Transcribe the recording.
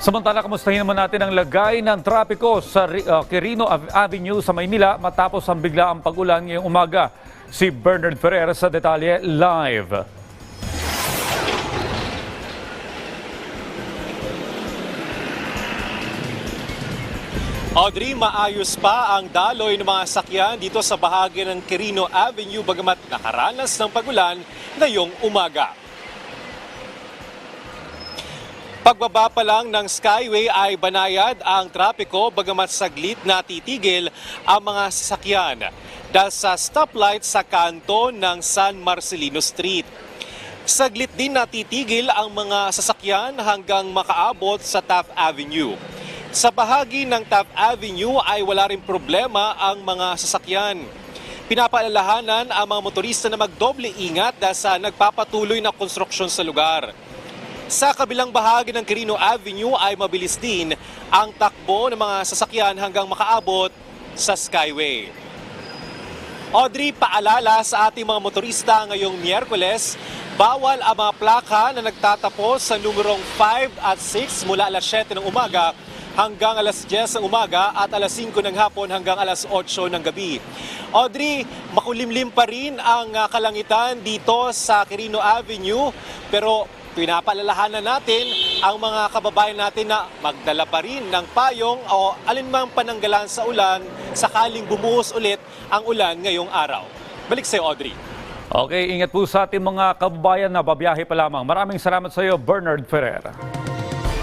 Samantala, kamustahin naman natin ang lagay ng trapiko sa uh, Quirino Ave- Avenue sa Maynila matapos ang biglaang pag-ulan ngayong umaga. Si Bernard Ferrer sa detalye live. Audrey, maayos pa ang daloy ng mga sakyan dito sa bahagi ng Quirino Avenue bagamat nakaranas ng pagulan ngayong umaga. Pagbaba pa lang ng Skyway ay banayad ang trapiko bagamat saglit na titigil ang mga sasakyan dahil sa stoplight sa kanto ng San Marcelino Street. Saglit din natitigil ang mga sasakyan hanggang makaabot sa Taft Avenue. Sa bahagi ng Taft Avenue ay wala rin problema ang mga sasakyan. Pinapaalalahanan ang mga motorista na magdoble ingat dahil sa nagpapatuloy na konstruksyon sa lugar. Sa kabilang bahagi ng Quirino Avenue ay mabilis din ang takbo ng mga sasakyan hanggang makaabot sa Skyway. Audrey, paalala sa ating mga motorista ngayong Miyerkules, bawal ang mga plaka na nagtatapos sa numerong 5 at 6 mula alas 7 ng umaga hanggang alas 10 ng umaga at alas 5 ng hapon hanggang alas 8 ng gabi. Audrey, makulimlim pa rin ang ah, kalangitan dito sa Quirino Avenue pero pinapaalalahanan natin ang mga kababayan natin na magdala pa rin ng payong o alinmang pananggalan sa ulan sakaling bumuhos ulit ang ulan ngayong araw. Balik sa'yo, Audrey. Okay, ingat po sa ating mga kababayan na babiyahe pa lamang. Maraming salamat sa iyo, Bernard Ferrer.